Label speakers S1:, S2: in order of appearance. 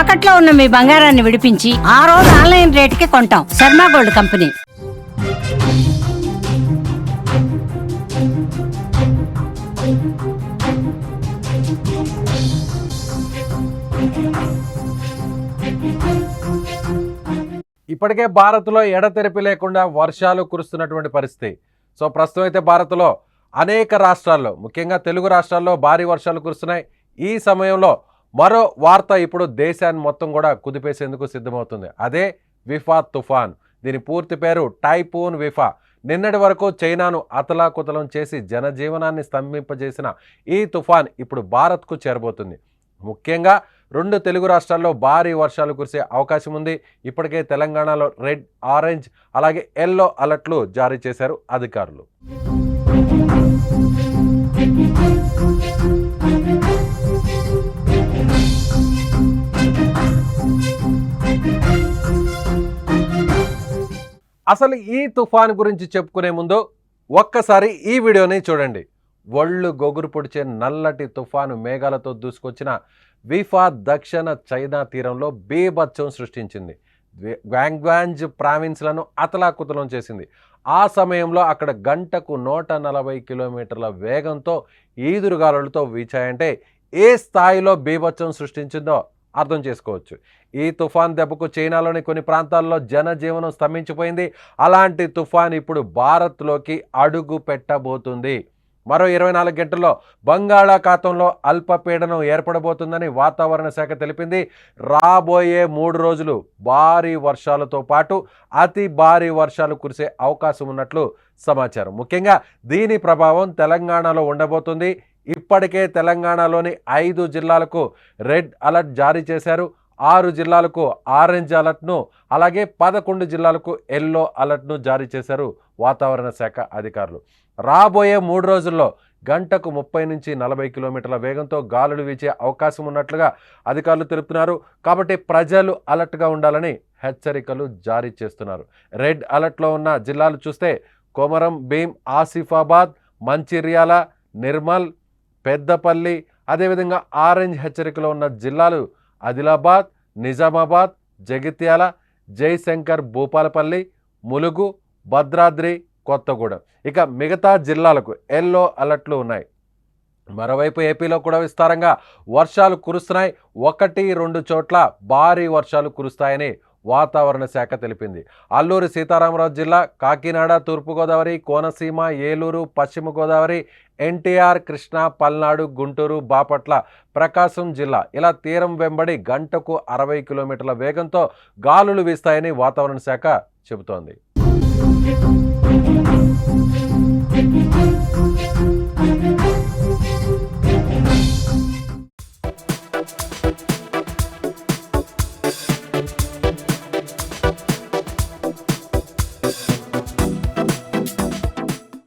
S1: తాకట్లో ఉన్న మీ బంగారాన్ని విడిపించి ఆ రోజు ఆన్లైన్ రేటుకి కొంటాం. Sharma gold company.
S2: ఇప్పటికే భారత్లో ఎడతెరిపి లేకుండా వర్షాలు కురుస్తున్నటువంటి పరిస్థితి. సో ప్రస్తుతం అయితే భారత్లో అనేక రాష్ట్రాల్లో ముఖ్యంగా తెలుగు రాష్ట్రాల్లో భారీ వర్షాలు కురుస్తున్నాయి. ఈ సమయంలో మరో వార్త ఇప్పుడు దేశాన్ని మొత్తం కూడా కుదిపేసేందుకు సిద్ధమవుతుంది. అదే విఫా తుఫాన్. దీని పూర్తి పేరు టైపూన్ విఫా. నిన్నటి వరకు చైనాను అతలాకుతలం చేసి జనజీవనాన్ని స్తంభింపజేసిన ఈ తుఫాన్ ఇప్పుడు భారత్కు చేరబోతుంది. ముఖ్యంగా రెండు తెలుగు రాష్ట్రాల్లో భారీ వర్షాలు కురిసే అవకాశం ఉంది. ఇప్పటికే తెలంగాణలో రెడ్ ఆరెంజ్ అలాగే ఎల్లో అలర్ట్లు జారీ చేశారు అధికారులు. అసలు ఈ తుఫాన్ గురించి చెప్పుకునే ముందు ఒక్కసారి ఈ వీడియోని చూడండి. ఒళ్ళు గొగురు పొడిచే నల్లటి తుఫాను మేఘాలతో దూసుకొచ్చిన విఫా దక్షిణ చైనా తీరంలో బీభత్సం సృష్టించింది. గ్వాంగ్వాంజ్ ప్రావిన్స్లను అతలాకుతలం చేసింది. ఆ సమయంలో అక్కడ గంటకు నూట నలభై కిలోమీటర్ల వేగంతో ఈదురుగాలులతో వీచాయంటే ఏ స్థాయిలో బీభత్సం సృష్టించిందో అర్థం చేసుకోవచ్చు. ఈ తుఫాన్ దెబ్బకు చైనాలోని కొన్ని ప్రాంతాల్లో జనజీవనం స్తంభించిపోయింది. అలాంటి తుఫాన్ ఇప్పుడు భారత్లోకి అడుగు పెట్టబోతుంది. మరో ఇరవై నాలుగు గంటల్లో బంగాళాఖాతంలో అల్పపీడనం ఏర్పడబోతుందని వాతావరణ శాఖ తెలిపింది. రాబోయే మూడు రోజులు భారీ వర్షాలతో పాటు అతి భారీ వర్షాలు కురిసే అవకాశం ఉన్నట్లు సమాచారం. ముఖ్యంగా దీని ప్రభావం తెలంగాణలో ఉండబోతుంది. ఇప్పటికే తెలంగాణలోని ఐదు జిల్లాలకు రెడ్ అలర్ట్ జారీ చేశారు. ఆరు జిల్లాలకు ఆరెంజ్ అలర్ట్ను అలాగే పదకొండు జిల్లాలకు ఎల్లో అలర్ట్ను జారీ చేశారు వాతావరణ శాఖ అధికారులు. రాబోయే మూడు రోజుల్లో గంటకు ముప్పై నుంచి నలభై కిలోమీటర్ల వేగంతో గాలులు వీచే అవకాశం ఉన్నట్లుగా అధికారులు తెలుపుతున్నారు. కాబట్టి ప్రజలు అలర్ట్గా ఉండాలని హెచ్చరికలు జారీ చేస్తున్నారు. రెడ్ అలర్ట్లో ఉన్న జిల్లాలు చూస్తే కొమరం భీం ఆసిఫాబాద్ మంచిర్యాల నిర్మల్ పెద్దపల్లి అదేవిధంగా ఆరెంజ్ హెచ్చరికలో ఉన్న జిల్లాలు ఆదిలాబాద్ నిజామాబాద్ జగిత్యాల జయశంకర్ భూపాలపల్లి ములుగు భద్రాద్రి కొత్తగూడెం. ఇక మిగతా జిల్లాలకు ఎల్లో అలర్ట్లు ఉన్నాయి. మరోవైపు ఏపీలో కూడా విస్తారంగా వర్షాలు కురుస్తున్నాయి. ఒకటి రెండు చోట్ల భారీ వర్షాలు కురుస్తాయని వాతావరణ శాఖ తెలిపింది. అల్లూరి సీతారామరాజు జిల్లా కాకినాడ తూర్పుగోదావరి కోనసీమ ఏలూరు పశ్చిమ గోదావరి ఎన్టీఆర్ కృష్ణా పల్నాడు గుంటూరు బాపట్ల ప్రకాశం జిల్లా. ఇలా తీరం వెంబడి గంటకు అరవై కిలోమీటర్ల వేగంతో గాలులు వీస్తాయని వాతావరణ శాఖ చెబుతోంది.